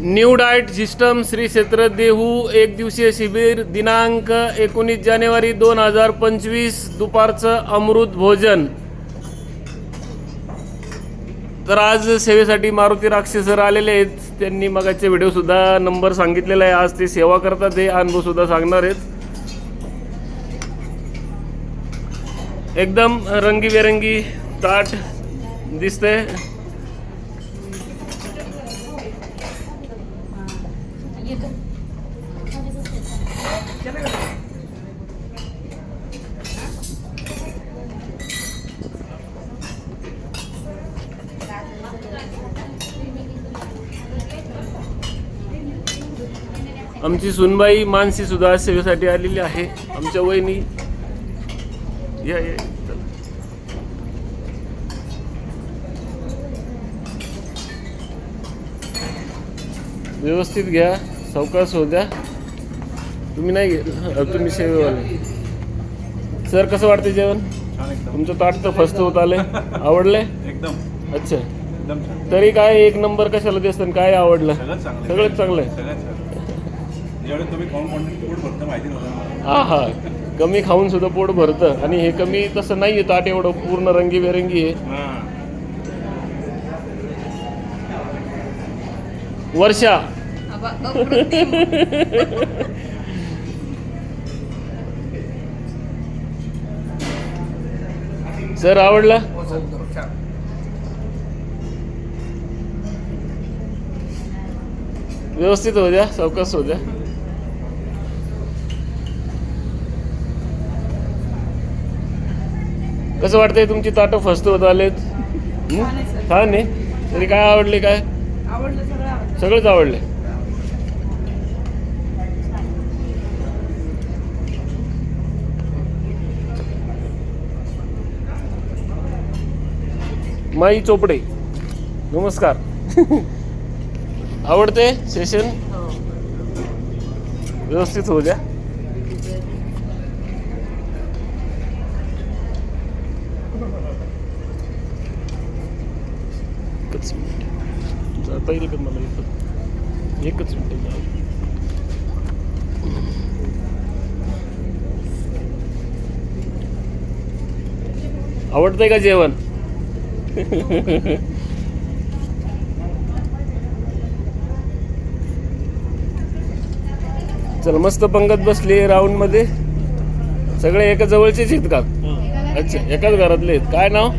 New diet system Shri क्षेत्र देहू एक दिवसीय शिबिर दिनांक एकोणीस जानेवारी दोन हजार पंचवीस दुपारचं अमृत भोजन. तर आज सेवेसाठी मारुती राक्षे सर आलेले आहेत. त्यांनी मगाचे व्हिडिओसुद्धा नंबर सांगितलेला आहे. आज ते सेवा करतात हे अनुभवसुद्धा सांगणार आहेत. एकदम रंगीबेरंगी ताट दिसतंय. आमची सुनबाई मानसी सुद्धा सेवेसाठी आलेली आहे. आमच्या वहिनी. या. व्यवस्थित घ्या. सावकाश होऊ द्या तुम्ही नाही तुम्ही सेवेवाले. सर कसं वाटतं जेवण? तुमचं ताट तर फस्त होत आले आवडले एकदम. अच्छा. तरी काय एक नंबर कशाला दिसतं काय आवडलं? सगळंच चांगलं. आहे. हा हा. कमी खाऊन सुद्धा पोट भरतं. आणि हे कमी तसं नाही आहे ताट एवढं पूर्ण रंगीबेरंगी आहे. हां. वर्षा. सर आवडला? व्यवस्थित हो द्या सावकाश हो द्या कसं वाटतंय तुमची ताटं फस्त होत आलेत? हं? छान आहे. तरी काय आवडले काय? सगळंच आवडले माई चोपडे नमस्कार. आवडते सेशन व्यवस्थित होऊ द्या. एकच मिनिट. जाता येईल का मला इथं. एकच मिनिट जाऊ आवडतंय का जेवण? चल मस्त पंगत बसली राऊंडमध्ये. सगळे एका जवळचेच आहेत का? अच्छा एकाच घरातले आहेत. काय नाव?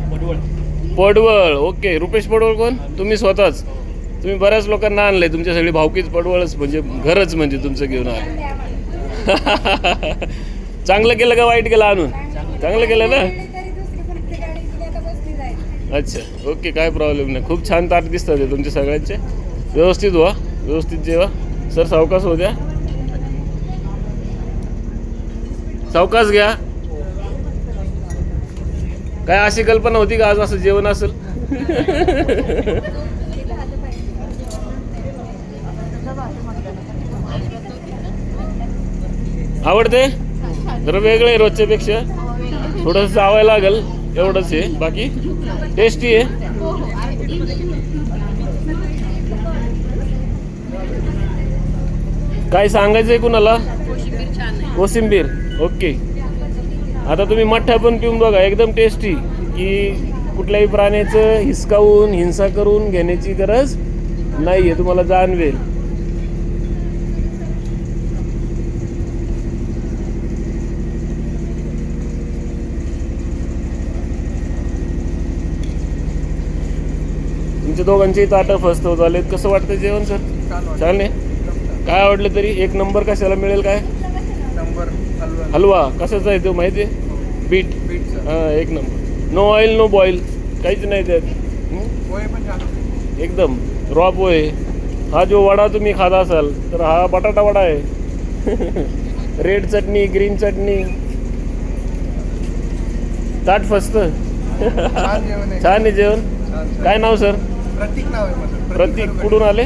पडवळ ओके. रुपेश पडवळ कोण? तुम्ही स्वतःच. तुम्ही बऱ्याच लोकांना आणले तुमच्या सगळी भावकीच पडवळच म्हणजे घरच म्हणजे तुमचं घेऊन आलं. चांगलं केलं का वाईट केलं आणून? चांगलं केलं ना? अच्छा. ओके काय प्रॉब्लेम नाही. खूप छान ताट दिसतात ते तुमचे सगळ्यांचे. व्यवस्थित व्हा. व्यवस्थित जेवा. सर सावकाश होऊ द्या. सावकाश घ्या. काय अशी कल्पना होती का आज असं जेवण असेल? आवडते? जरा वेगळं आहे रोजच्या पेक्षा थोडंसं चावायला लागेल एवढंच आहे. बाकी? टेस्टी आहे. काय सांगायचंय कुणाला? कोशिंबीर. ओके. आता तुम्ही मठ्ठा पण पिऊन बघा एकदम टेस्टी की कुठल्याही प्राण्याचं हिसकावून हिंसा करून घेण्याची गरज नाही आहे तुम्हाला जाणवेल. तुमच्या दोघांची ताटं फस्त होत आलेत कसं वाटतं जेवण सर? छान आहे? काय आवडलं तरी? एक नंबर कशाला मिळेल काय? नंबर हलवा कशाचा आहे तो माहिती आहे? बीट हां एक number no oil no boil काहीच नाही त्यात. एकदम. रॉ पोहे. हा जो वडा तुम्ही खात असाल तर हा बटाटा वडा आहे. रेड चटणी ग्रीन चटणी. ताट फस्त. छान आहे. जेवण. काय नाव सर प्रतीक नाव आहे प्रतीक. कुठून आले?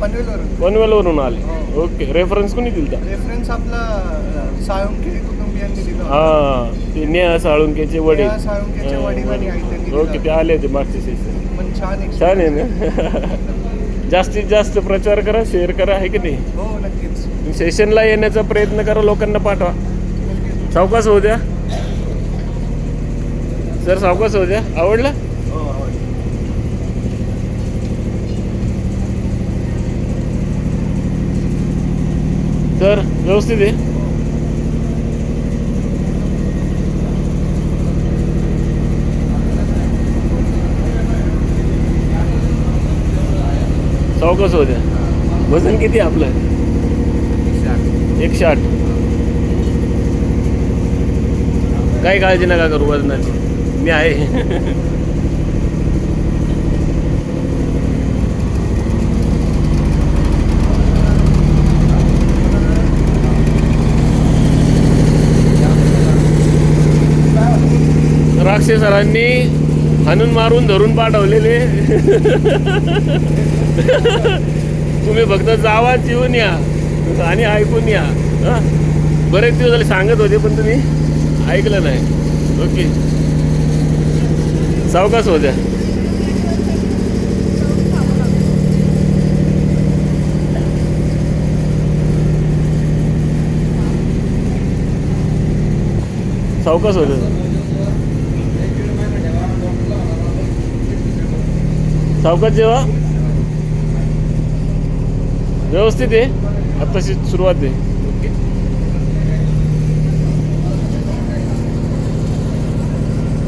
पनवेलवरून. पनवेलवरून आले. हो. ओके रेफरन्स कोणी दिलता? रेफरन्स आपला अं, साळुंखे कुटुंबियांनी दिला. हा ते नेहा साळुंकेचे वडील. नेहा साळुंखेचे वडील आणि आई त्यांनी ओके. ते आले होते मागच्या सेशन पण छान छान आहे ना? जास्तीत जास्त प्रचार करा शेअर करा आहे की नाही? हो नक्कीच. सेशनला येण्याचा प्रयत्न करा लोकांना पाठवा. सावकाश होऊ द्या. सर सावकाश होऊ द्या. आवडलं. तर व्यवस्थित आहे. चौकस होऊ वजन किती आहे आपलं? एकशे आठ. काही काळजी नका करू वजनाची. मी आहे. राक्षे सरांनी हाणून मारून धरून पाठवलेले. तुम्ही फक्त जावा जीवन या आणि ऐकून या. हां? बरेच दिवस झाले सांगत होते पण तुम्ही ऐकलं नाही. ओके. सावकाश होत्या सावकाश होत्या सावकाश जेव्हा व्यवस्थित आहे. आत्ताशी सुरुवात आहे.